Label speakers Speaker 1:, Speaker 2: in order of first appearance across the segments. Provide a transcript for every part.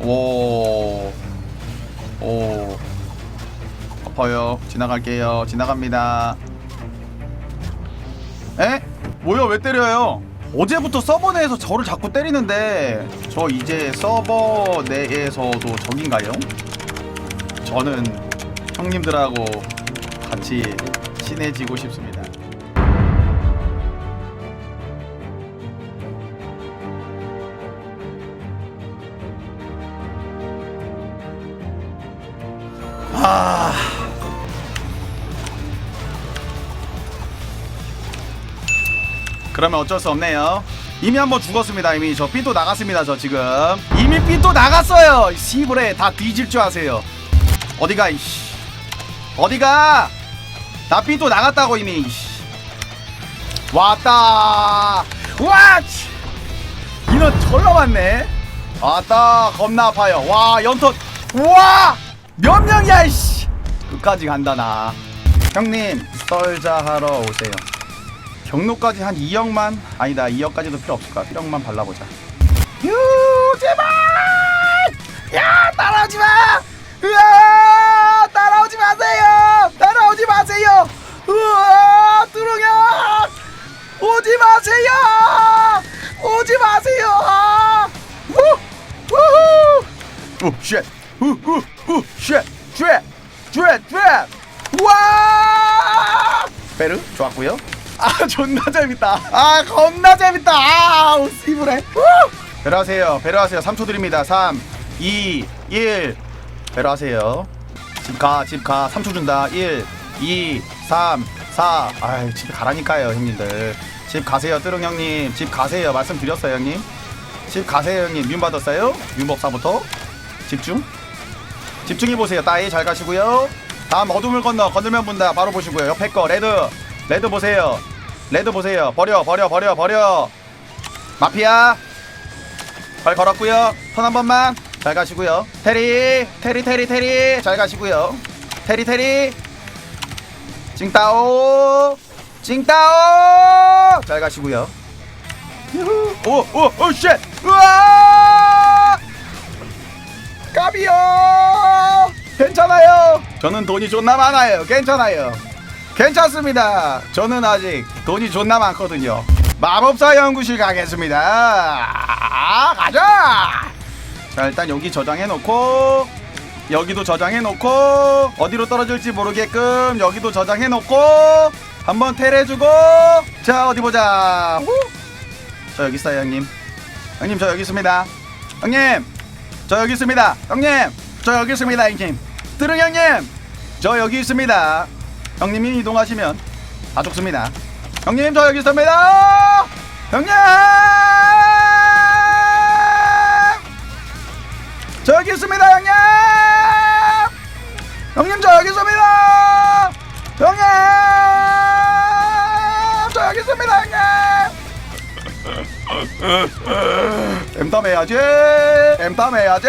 Speaker 1: 오. 오. 아파요. 지나갈게요. 지나갑니다. 에? 뭐야 왜 때려요? 어제부터 서버 내에서 저를 자꾸 때리는데 저 이제 서버 내에서도 적인가요? 저는 형님들하고 같이 친해지고 싶습니다. 아. 그러면 어쩔 수 없네요. 이미 한 번 죽었습니다. 이미 저 삐또 나갔습니다. 저 지금 이미 삐또 나갔어요. 시브레 다 뒤질 줄 아세요. 어디가 이씨. 어디가? 나 삐또 나갔다고 이미. 이씨. 왔다. 와! 치. 인원 졸라 많네. 왔다. 겁나 아파요. 와, 연tot. 와! 몇 명이야, 이씨. 끝까지 간다 나. 형님, 썰자 하러 오세요. 경로까지 한 2억만? 아니다 2억까지도 필요 없을 거야. 1억만 발라보자. 유 제발! 야 따라오지 마! 으아 따라오지 마세요! 따라오지 마세요! 으아 뚜렁아 오지 마세요! 오지 마세요! 우후! 우쉣 우우우쉣쉣쉣쉣 와! 베르? 좋았고요. 아 존나 재밌다. 아 겁나 재밌다. 아우 씨부레. 배려하세요. 배려하세요. 3초 드립니다. 3 2 1 배려하세요. 집가 집가. 3초 준다. 1 2 3 4 아이 집에 가라니까요 형님들. 집 가세요 뜨릉 형님. 집 가세요. 말씀드렸어요 형님. 집 가세요 형님. 윤 받았어요? 윤 법사부터? 집중 집중해 보세요. 따이 잘 가시고요. 다음 어둠을 건너 건들면 본다. 바로 보시고요. 옆에 거 레드. 레드 보세요. 레드 보세요. 버려 버려 버려 버려. 마피아. 발 걸었고요. 손한 번만. 잘 가시고요. 테리 테리 테리 테리. 잘 가시고요. 테리 테리. 찡따오. 찡따오. 잘 가시고요. 오오오쉣. 우와! 까비요 괜찮아요. 저는 돈이 존나 많아요. 괜찮아요. 괜찮습니다. 저는 아직 돈이 존나 많거든요. 마법사 연구실 가겠습니다. 아, 가자! 자 일단 여기 저장해 놓고 여기도 저장해 놓고 어디로 떨어질지 모르게끔 여기도 저장해 놓고 한번 테레 주고 자 어디 보자. 후. 저 여기 있어요 형님. 형님 저 여기 있습니다. 형님! 저 여기 있습니다. 형님 저 여기 있습니다 형님 뜨릉 형님 저 여기 있습니다. 형님이 이동하시면 다 죽습니다. 형님 저 여기 있습니다. 형님! 저 여기 있습니다 형님! 형님 저 여기 있습니다. 형님! 저 여기 있습니다 형님! 엠탐 해야지 엠탐 해야지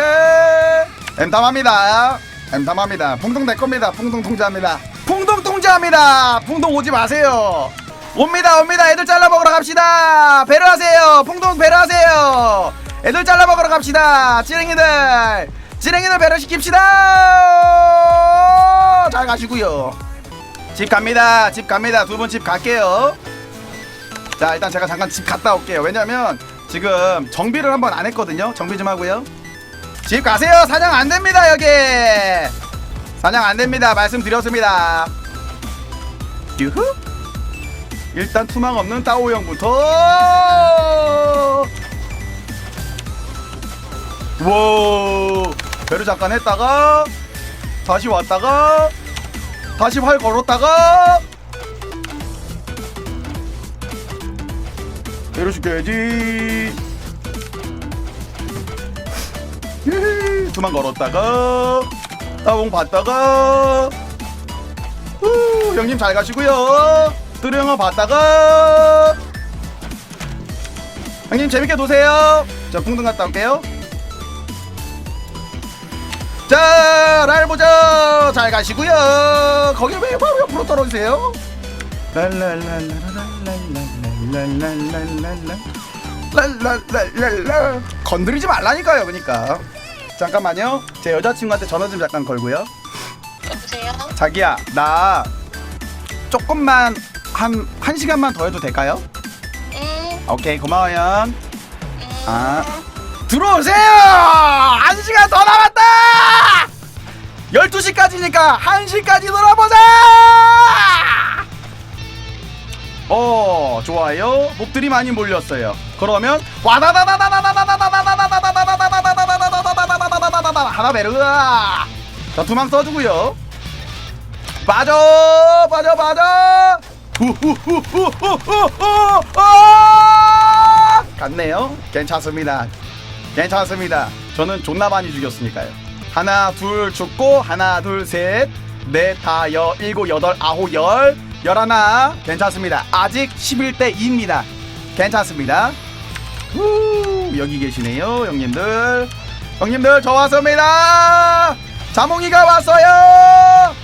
Speaker 1: 엠탐합니다. 엠탐합니다. 풍덩 내 겁니다. 풍덩 통제합니다. 풍덩 통제합니다. 풍덩 오지 마세요. 옵니다 옵니다. 애들 잘라 먹으러 갑시다. 배려하세요. 풍덩 배려하세요. 애들 잘라 먹으러 갑시다. 찌랭이들 찌랭이들 배려시킵시다. 잘 가시고요. 집 갑니다. 집 갑니다. 두 분 집 갈게요. 자 일단 제가 잠깐 집 갔다 올게요. 왜냐면 지금 정비를 한번 안 했거든요. 정비 좀 하고요 집 가세요. 사냥 안 됩니다 여기. 사냥 안 됩니다. 말씀드렸습니다. 유후. 일단 투망 없는 따오 형부터. 와. 배를 잠깐 했다가 다시 왔다가 다시 활 걸었다가. 시켜야지 히히, 걸었다가 따봉 봤다가 후, 형님 잘 가시고요 뜨령어 봤다가 형님 재밌게 노세요 자 풍등 갔다 올게요 자, 날 보자. 잘 가시고요. 거기 왜 바로 옆으로 떨어지세요? 랄랄랄랄랄랄랄랄랄랄랄랄 건드리지 말라니까요, 그러니까. 잠깐만요. 제 여자친구한테 전화 좀 잠깐 걸고요.
Speaker 2: 여보세요?
Speaker 1: 자기야, 나 조금만 한, 한 시간만 더 해도 될까요?
Speaker 2: 응.
Speaker 1: 오케이, 고마워요.
Speaker 2: 응.
Speaker 1: 아. 들어오세요! 한 시간 더 남았다! 12시까지니까 1시까지 놀아보자! 어, 좋아요. 몹들이 많이 몰렸어요. 그러면 와다다다다다다다다다다다다 하나만 하나 베르가 자 두망 써주고요. 빠져 빠져 빠져. 아! 갔네요. 괜찮습니다. 괜찮습니다. 저는 존나 많이 죽였으니까요. 하나 둘 죽고 하나 둘 셋 넷 다여 네, 일곱 여덟 아홉 열. 열하나. 괜찮습니다. 아직 11대 2입니다. 괜찮습니다. 후 여기 계시네요 형님들. 형님들 저 왔습니다. 자몽이가 왔어요.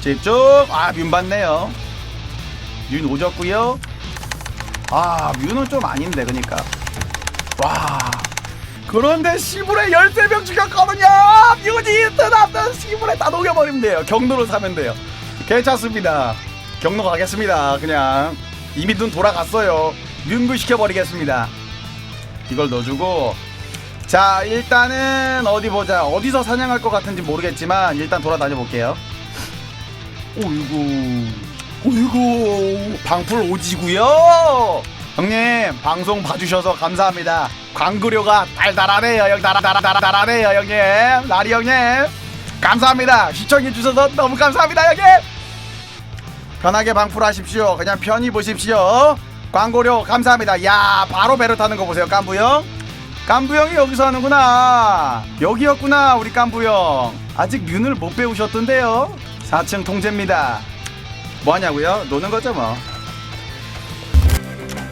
Speaker 1: 집중. 아뮨 받네요. 뮨 오졌고요. 아 뮨은 좀 아닌데 그니까. 와. 그런데 시불에 13명 죽였거든요. 뮨이 뜨납던 시불에 다 녹여버리면 돼요. 경로로 사면 돼요. 괜찮습니다. 경로 가겠습니다 그냥. 이미 눈 돌아갔어요. 뮨구 시켜버리겠습니다. 이걸 넣어주고 자 일단은 어디 보자. 어디서 사냥할 것 같은지 모르겠지만 일단 돌아다녀 볼게요. 오이구. 오이구. 방풀 오지구요. 형님 방송 봐주셔서 감사합니다. 광고료가 달달하네요 형. 달달달달하네요 형님. 나리 형님. 감사합니다. 시청해주셔서 너무 감사합니다 형님. 편하게 방풀하십시오. 그냥 편히 보십시오. 광고료 감사합니다. 야 바로 배를 타는 거 보세요 깐부 형 깐부 형이 여기서 하는구나. 여기였구나 우리 깐부 형. 아직 뮨을 못 배우셨던데요. 4층 통제입니다. 뭐 하냐고요? 노는 거죠 뭐?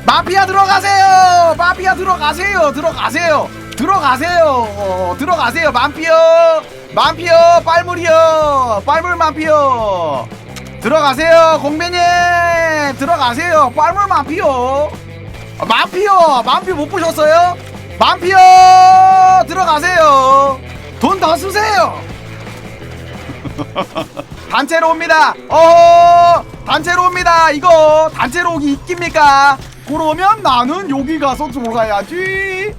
Speaker 1: 마피아 들어가세요! 마피아 들어가세요! 들어가세요! 들어가세요! 어, 들어가세요 만피어! 만피어 빨물이요! 빨물 만피어! 들어가세요 공배님! 들어가세요 빨물 만피어 만피어! 만피 못 보셨어요 만피어! 들어가세요! 돈 더 쓰세요! 단체로 옵니다. 어 단체로 옵니다. 이거 단체로 오기 있깁니까? 그러면 나는 여기 가서 들어가야지.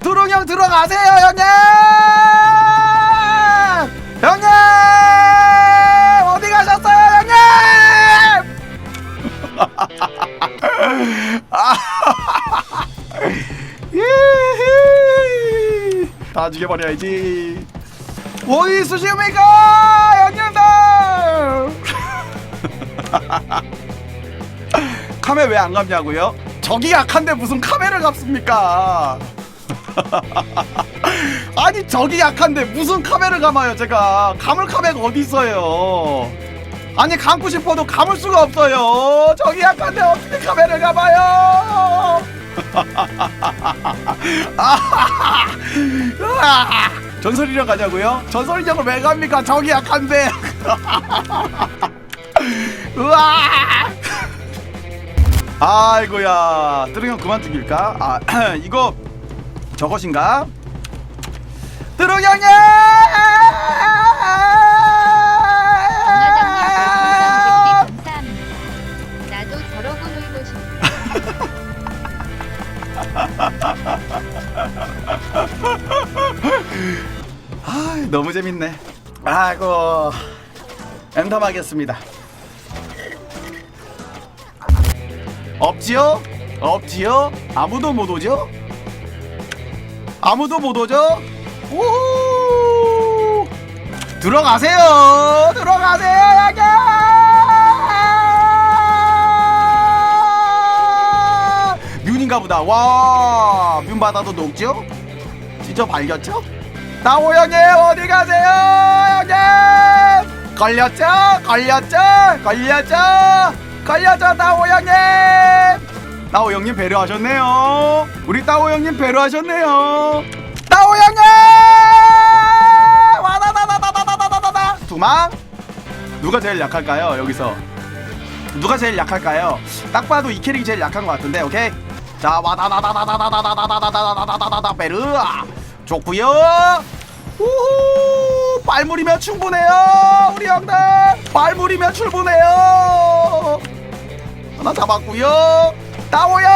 Speaker 1: 드릉형 들어가세요 형님! 형님! 어디 가셨어요 형님? 예헤. 다 죽여버려야지 어디 있으십니까 형님들 카메 왜안 감냐고요? 저기 약한데 무슨 카메를 감습니까? 아니 저기 약한데 무슨 카메를 감아요 제가 감을 카메가 어디 있어요 아니 감고 싶어도 감을 수가 없어요 저기 약한데 어떻게 카메를 감아요! 전설이령 가자고요? 전설이령을 왜 갑니까 저기 약한데 으아 아이고야 뜨릉형 그만 죽일까? 아 이거 저것인가? 뜨릉형님! 너무 재밌네 아이고 엔담하겠습니다 없지요? 없지요? 아무도 못 오죠? 아무도 못 오죠? 오 들어가세요 들어가세요 야가 뮨인가 보다 와뮨 바다도 녹죠? 진짜 발겼죠? 나오 형님 어디 가세요 형님 걸렸죠 걸렸죠 걸렸죠 걸렸죠 나오 형님 나오 형님 배려하셨네요 우리 따오 형님 배려하셨네요 따오 형님 와다다다다다다다다다 두망 누가 제일 약할까요 여기서 누가 제일 약할까요 딱 봐도 이 캐릭이 제일 약한 것 같은데 오케이 자 와다다다다다다다다다다다다다다다다 베르 좋고요 우후 빨물이면 충분해요 우리 형들 빨물이면 충분해요 하나 잡았고요 나오요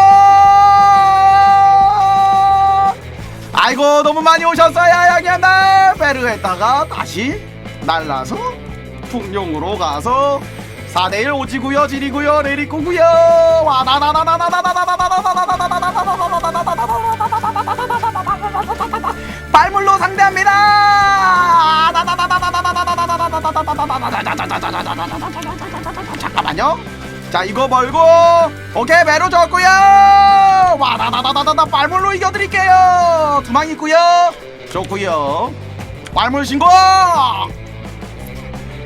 Speaker 1: 아이고 너무 많이 오셨어요 양양날 베르에다가 다시 날라서 풍룡으로 가서 4대1 오지구요 지리구요 내리꾸구요 와나나나나나나나나나나나나나 발물로 상대합니다. 잠깐만요. 자 이거 벌고 오케이 배로 졌고요. 와다다다다다 발물로 이겨드릴게요. 두망 있고요. 좋고요. 발물 신고.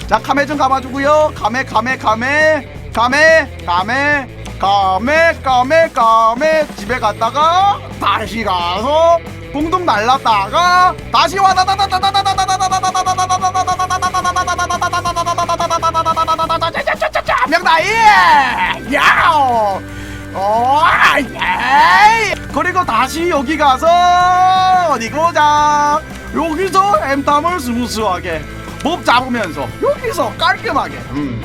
Speaker 1: 자 카메 좀 감아주고요. 카메 카메 카메 카메 카메 까메 까메 까메 집에 갔다가 다시 가서 공동 날랐다가 다시 와 명나이 야오 어예 그리고 다시 여기 가서 어디 보자 여기서 엠탐을 스무스하게 몹 잡으면서 여기서 깔끔하게 음.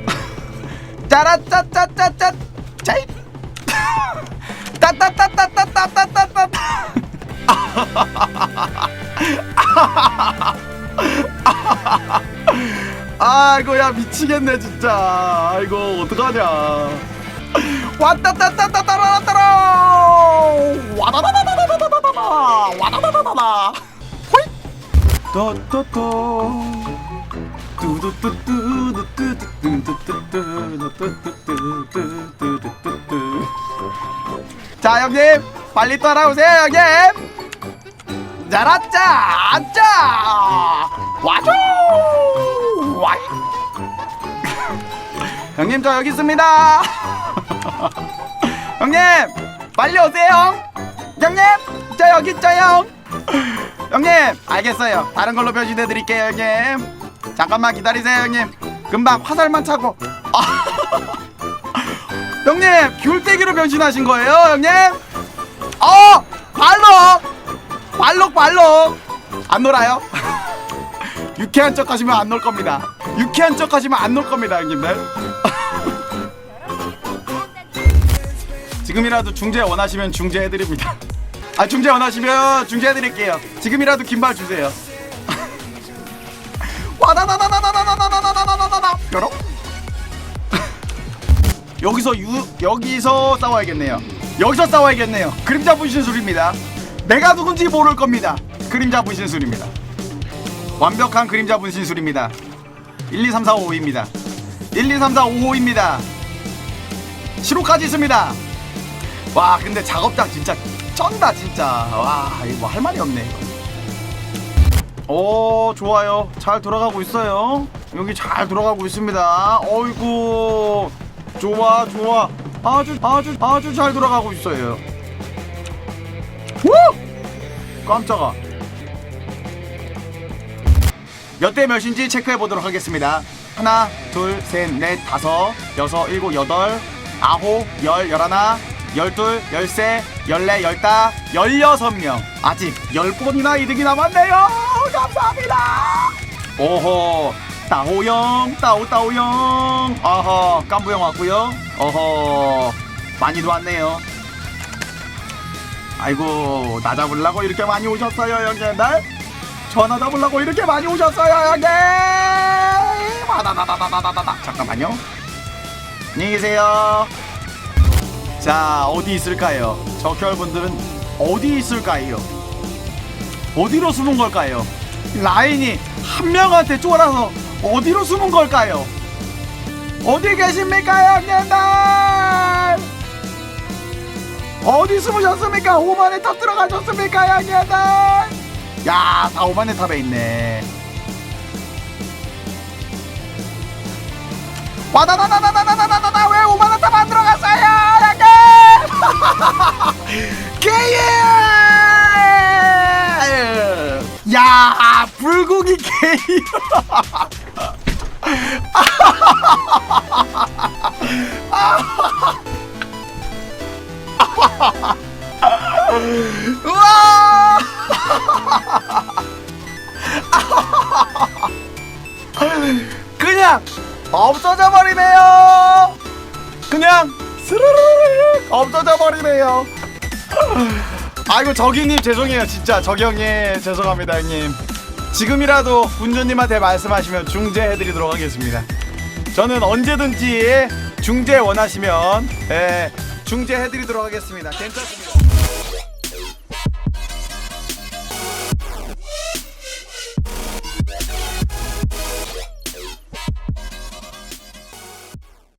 Speaker 1: 짜라짜짜짜짜 짜이 따따따따따따따따따 아이고 야 미치겠네 진짜. 아이고 어떡하냐. 왔다따따따따라따라. 와다다다다다다다다 와다다다다다. 호이 또또또. 뚜두뚜뚜뚜뚜뚜. 자 형님 빨리 따라오세요 형님 잘 왔자 앉자 와줘 와 형님 저 여기 있습니다 형님 빨리 오세요 형님 저 여기 있어요 형님 알겠어요 다른 걸로 변신해 드릴게요 형님 잠깐만 기다리세요 형님 금방 화살만 차고. 아. 형님 귤떼기로 변신하신 거예요 형님? 어 발록 발록 발록 안 놀아요? 유쾌한 척 하시면 안 놀 겁니다. 유쾌한 척 하시면 안 놀 겁니다 형님들. 지금이라도 중재 원하시면 중재해드립니다. 아 중재 원하시면 중재해드릴게요. 지금이라도 긴발 주세요. 와다다다다 뾰로? 여기서 유 여기서 싸워야겠네요. 여기서 싸워야겠네요. 그림자 분신 술입니다. 내가 누군지 모를 겁니다. 그림자 분신 술입니다. 완벽한 그림자 분신 술입니다. 1 2 3 4 5입니다. 1 2 3 4 5 5입니다. 시로까지 있습니다. 와 근데 작업장 진짜 쩐다 진짜. 와 이거 뭐할 말이 없네 이거. 오 좋아요. 잘 돌아가고 있어요 여기 잘 돌아가고 있습니다. 어이구. 좋아 좋아. 아주 아주 아주 잘 돌아가고 있어요. 우! 깜짝아. 몇 대 몇인지 체크해 보도록 하겠습니다. 하나 둘셋넷 다섯 여섯 일곱 여덟 아홉 열 열하나 열둘 열세 열네 열다 열여섯 명. 아직 열 번이나 이득이 남았네요. 감사합니다. 오호 따오형 따오 따오형 어허 깐부형 왔고요. 어허 많이도 왔네요. 아이고 나 잡으려고 이렇게 많이 오셨어요 형님들? 전화 잡으려고 이렇게 많이 오셨어요 형님 와다다다다다다다 잠깐만요. 안녕히 계세요. 자 어디 있을까요? 적혈분들은 어디 있을까요? 어디로 숨은 걸까요? 라인이 한 명한테 쫄아서 어디로 숨은 걸까요 어디 계십니까 형님들 어디 숨으셨습니까? 오만의 탑 들어가셨습니까, 양이야들? 야, 다 오만의 탑에 있네. 와다다다다다다다다다 왜 오만의 탑 안 들어갔어요, 양이? 게임! 야, 불고기 게임. 우와! 그냥 없어져 버리네요. 그냥 스르르르 없어져 버리네요. 아이고 저기님 죄송해요 진짜 저경님 죄송합니다 형님. 지금이라도 운전님한테 말씀하시면 중재해드리도록 하겠습니다. 저는 언제든지 중재 원하시면 예, 중재해드리도록 하겠습니다. 괜찮습니다.